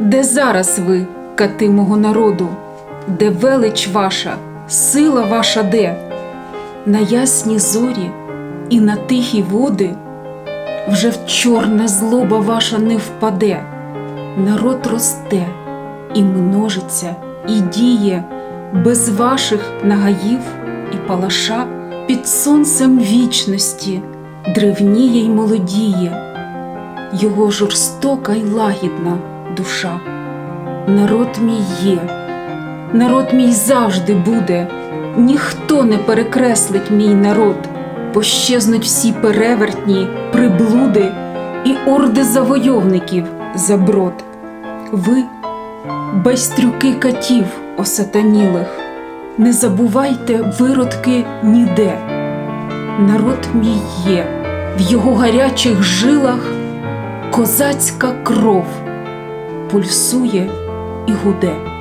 Де зараз ви, кати мого народу, де велич ваша, сила ваша де? На ясні зорі і на тихі води вже в чорне злоба ваша не впаде. Народ росте і множиться, і діє без ваших нагаїв і палаша під сонцем вічності древніє й молодіє, його жорстока й лагідна душа. Народ мій є, народ мій завжди буде, ніхто не перекреслить мій народ, пощезнуть всі перевертні, приблуди і орди завойовників за брод. Ви байстрюки катів осатанілих, не забувайте виродки ніде. Народ мій є, в його гарячих жилах козацька кров пульсує і гуде.